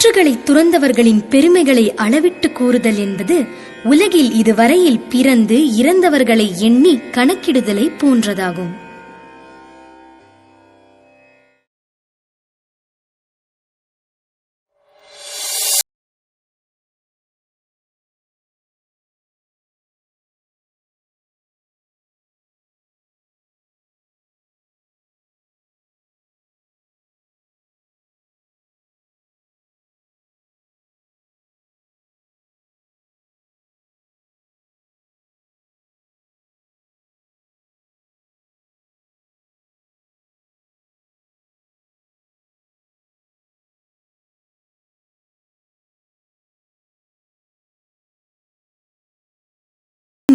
சுற்றுகளை துறந்தவர்களின் பெருமைகளை அளவிட்டு கூறுதல் என்பது உலகில் இதுவரையில் பிறந்து இறந்தவர்களை எண்ணி கணக்கிடுதலை போன்றதாகும்.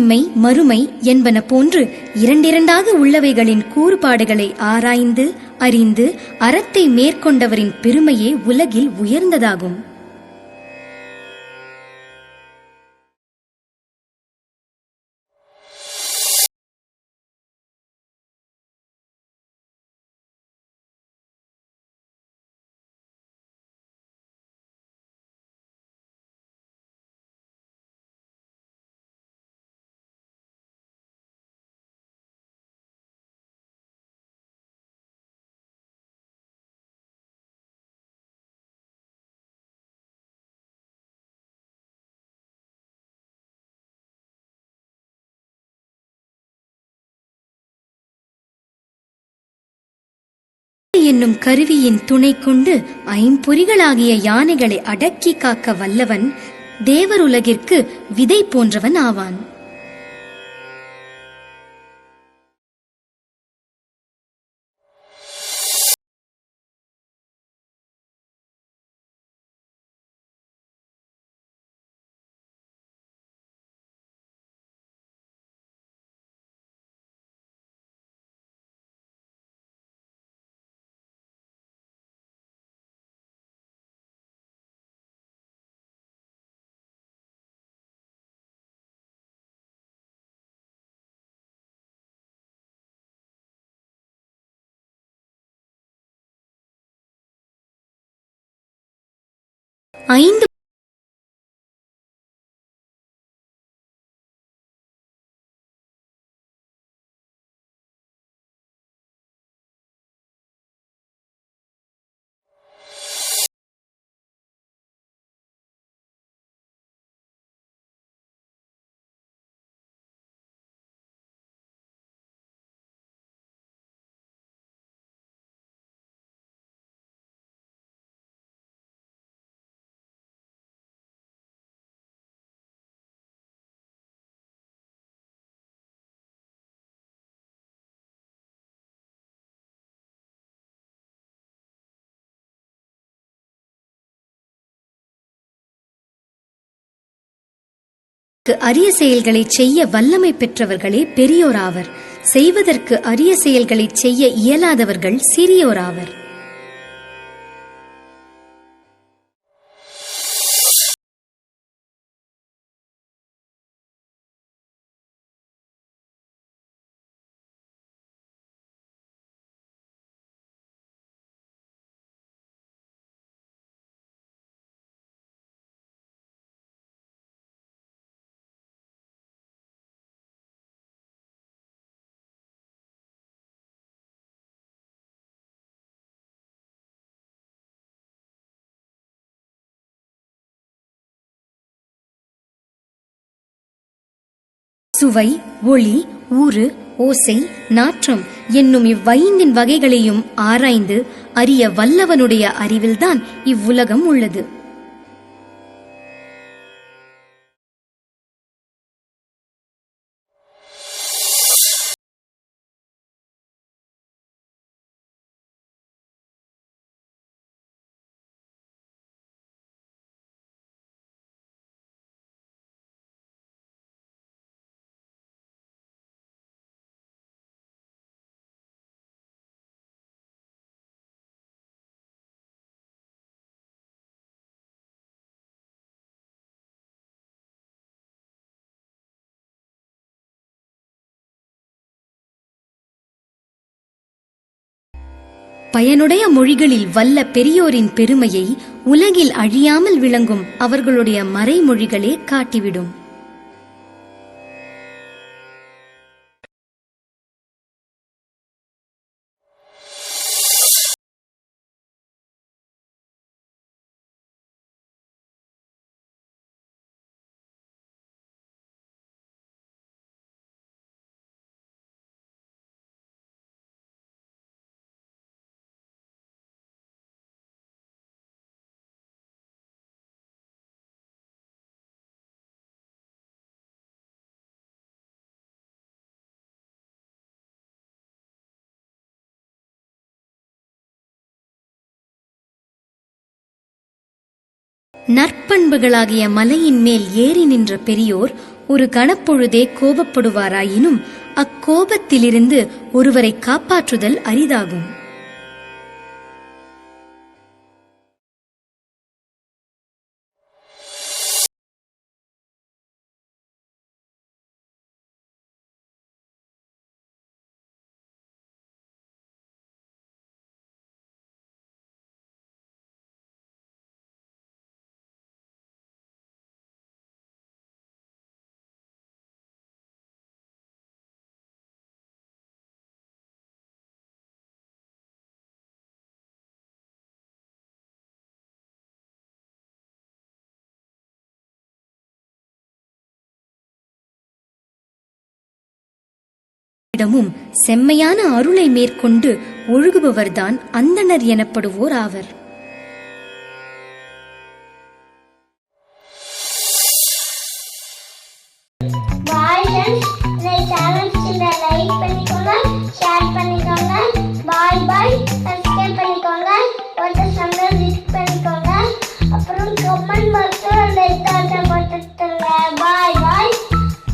இம்மை மறுமை என்பன போன்று இரண்டிரண்டாக உள்ளவைகளின் கூறுபாடுகளை ஆராய்ந்து அறிந்து அறத்தை மேற்கொண்டவரின் பெருமையே உலகில் உயர்ந்ததாகும். என்னும் கருவியின் துணை கொண்டு ஐம்பொறிகளாகிய யானைகளை அடக்கி காக்க வல்லவன் தேவருலகிற்கு விதை போன்றவன் ஆவான். ஐந்து அரிய செயல்களை செய்ய வல்லமை பெற்றவர்களே பெரியோராவர். செய்வதற்கு அரிய செயல்களை செய்ய இயலாதவர்கள் சிறியோராவர். சுவை ஒளி ஊறு ஓசை நாற்றம் என்னும் இவ்வைந்தின் வகைகளையும் ஆராய்ந்து அறிய வல்லவனுடைய அறிவில்தான் இவ்வுலகம் உள்ளது. பயனுடைய மொழிகளில் வல்ல பெரியோரின் பெருமையை உலகில் அழியாமல் விளங்கும் அவர்களுடைய மறைமொழிகளே காட்டிவிடும். நற்பண்புகளாகிய மலையின் மேல் ஏறி நின்ற பெரியோர் ஒரு கணப்பொழுதே கோபப்படுவாராயினும் அக்கோபத்திலிருந்து ஒருவரை காப்பாற்றுதல் அரிதாகும். இடமும் செம்மையான அருளை மேற்கொண்டு ஒழுகுபவர்தான் அந்தனர் எனப்படுவோர் ஆவர். லைக் பண்ணிக்கோங்க ஷேர் பண்ணிக்கோங்க